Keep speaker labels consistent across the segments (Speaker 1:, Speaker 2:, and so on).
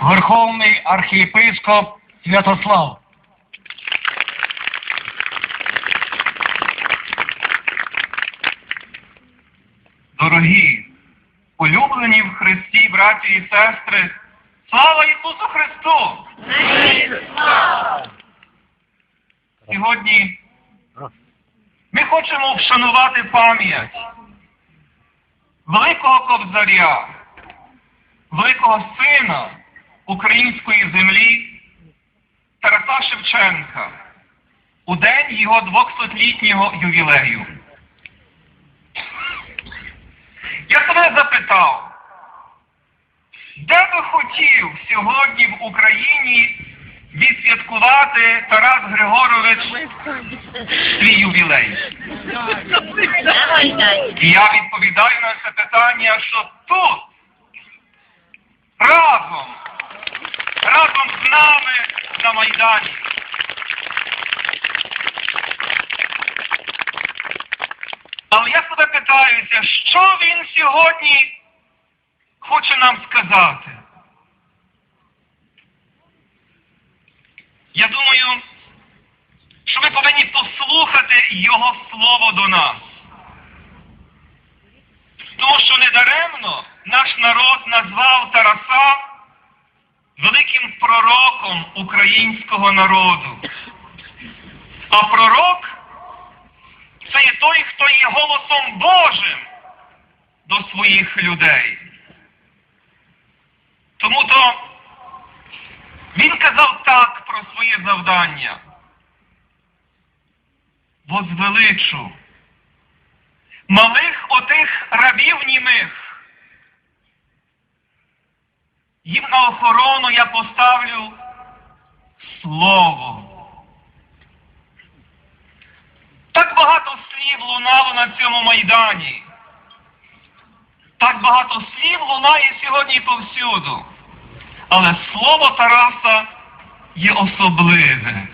Speaker 1: Верховний архієпископ Святослав.
Speaker 2: Дорогі, улюблені в Христі, браті і сестри, слава Ісусу Христу! Сьогодні ми хочемо вшанувати пам'ять великого кобзаря, великого сина української землі Тараса Шевченка у день його 200-літнього ювілею. Я себе запитав, де би хотів сьогодні в Україні відсвяткувати Тарас Григорович свій ювілей? І я відповідаю на це питання, що тут, разом, разом з нами на Майдані. Але я себе питаюся, що він сьогодні хоче нам сказати? Я думаю, що ми повинні послухати Його слово до нас. Тому що недаремно наш народ назвав Тараса великим пророком українського народу. А пророк це є той, хто є голосом Божим до своїх людей. Тому то він казав так про своє завдання. Возвеличу малих отих рабів німих. Їм на охорону я поставлю слово. Так багато слів лунало на цьому майдані. Так багато слів лунає сьогодні повсюду. Але слово Тараса є особливе.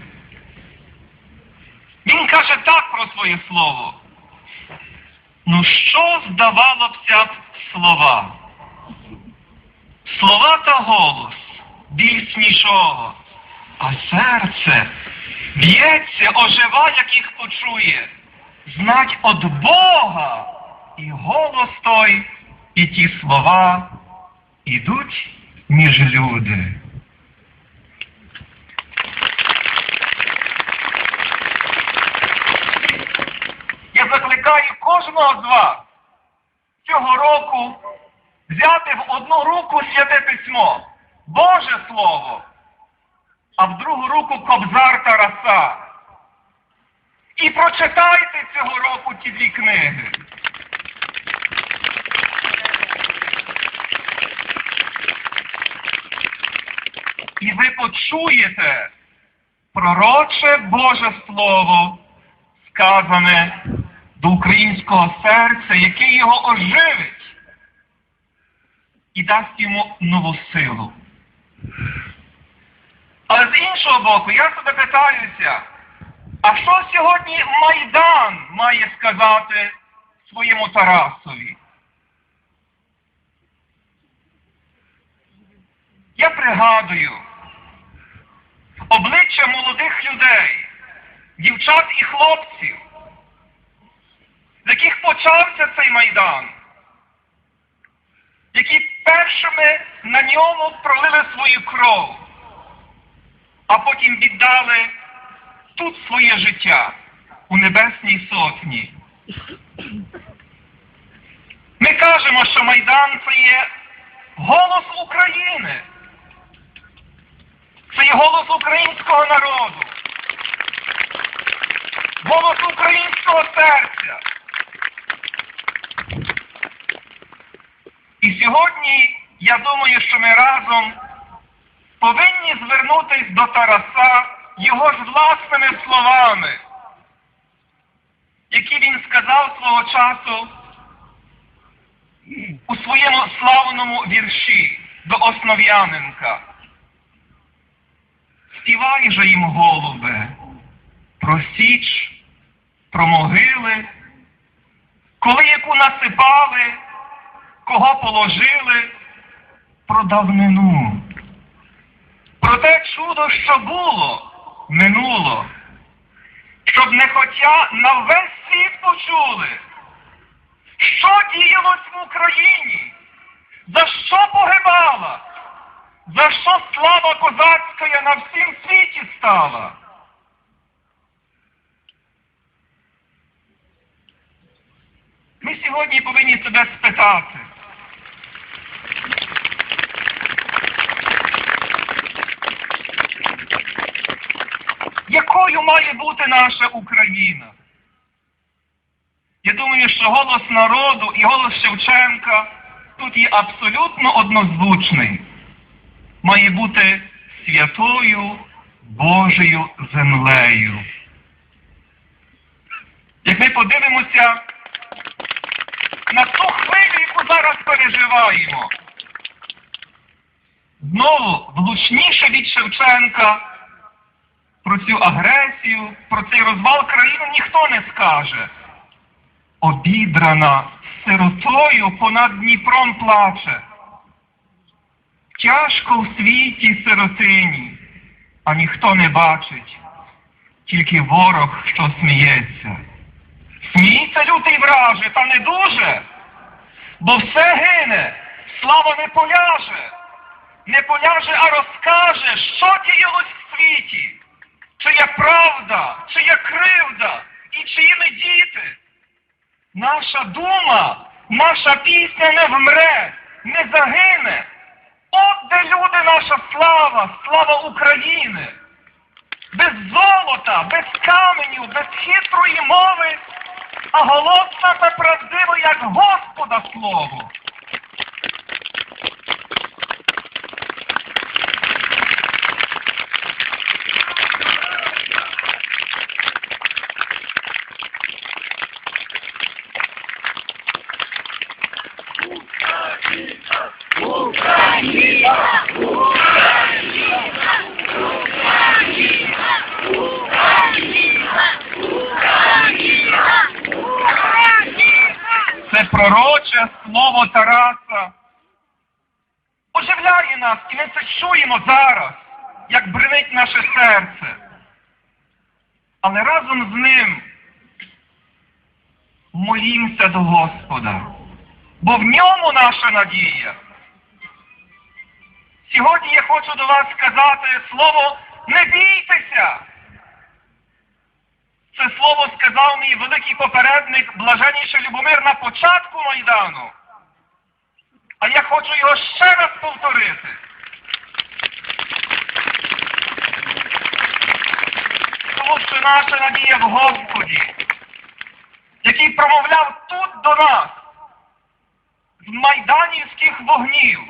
Speaker 2: Він каже так про своє слово. Ну що здавалося б слова? Слова та голос нічого, а серце б'ється, ожива, як їх почує. Знать от Бога і голос той, і ті слова ідуть між люди. Я закликаю кожного з вас цього року взяти в одну руку святе письмо, Боже Слово, а в другу руку Кобзар Тараса. І прочитайте цього року ті дві книги. І ви почуєте пророче Боже Слово, сказане до українського серця, яке його оживить і дасть йому нову силу. Але з іншого боку, я себе питаюся, а що сьогодні Майдан має сказати своєму Тарасові? Я пригадую обличчя молодих людей, дівчат і хлопців, з яких почався цей майдан, які першими на ньому пролили свою кров, а потім віддали тут своє життя у Небесній Сотні. Ми кажемо, що Майдан це є голос України. Це є голос українського народу, голос українського серця. Сьогодні я думаю, що ми разом повинні звернутися до Тараса його ж власними словами, які він сказав свого часу у своєму славному вірші до Основ'яненка. Співай же їм, голубе, про січ, про могили, коли яку насипали, кого положили, про давнину, про те чудо, що було, минуло, щоб не хотя на весь світ почули, що діялось в Україні, за що погибала, за що слава козацька на всім світі стала. Ми сьогодні повинні себе спитати. Якою має бути наша Україна? Я думаю, що голос народу і голос Шевченка тут є абсолютно однозвучний. Має бути святою Божою землею. Як ми подивимося на ту хвилю, яку зараз переживаємо, знову влучніше від Шевченка про цю агресію, про цей розвал країни ніхто не скаже. Обідрана сиротою понад Дніпром плаче. Тяжко в світі сиротині, а ніхто не бачить, тільки ворог, що сміється. Сміється лютий враже, та не дуже, бо все гине, слава не поляже, не поляже, а розкаже, що діялось в світі, чия правда, чия кривда і чиїми діти. Наша дума, наша пісня не вмре, не загине. От де люди наша слава, слава України. Без золота, без каменю, без хитрої мови, а голосна та правдива, як Господа слово. Пророче слово Тараса. Оживляє нас, і ми це чуємо зараз, як бринить наше серце. Але разом з ним молімося до Господа, бо в ньому наша надія. Сьогодні я хочу до вас сказати слово не бійтеся. Це слово сказав мій великий попередник, блаженніший Любомир на початку Майдану. А я хочу його ще раз повторити. Тому що наша надія в Господі, який промовляв тут до нас, з майданівських вогнів,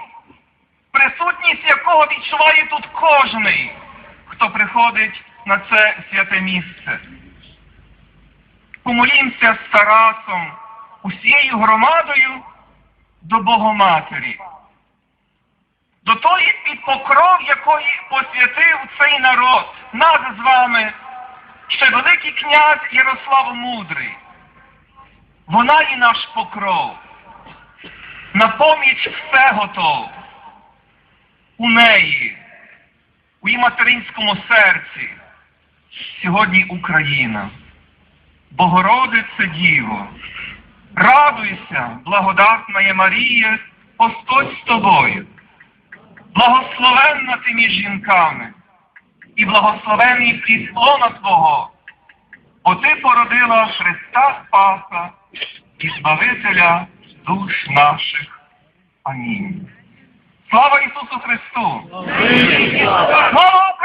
Speaker 2: присутність якого відчуває тут кожний, хто приходить на це святе місце помолімося з Тарасом, усією громадою до Богоматері, до тої під покров, якої посвятив цей народ, нас з вами, ще великий князь Ярослав Мудрий. Вона є наш покров. На поміч все готов. У неї, у її материнському серці, сьогодні Україна. Богородице Діво, радуйся, благодатна Марія, Господь з тобою, благословенна ти між жінками, і благословений плід лона Твого, бо ти породила Христа Спаса і Збавителя душ наших. Амінь. Слава Ісусу Христу! Слава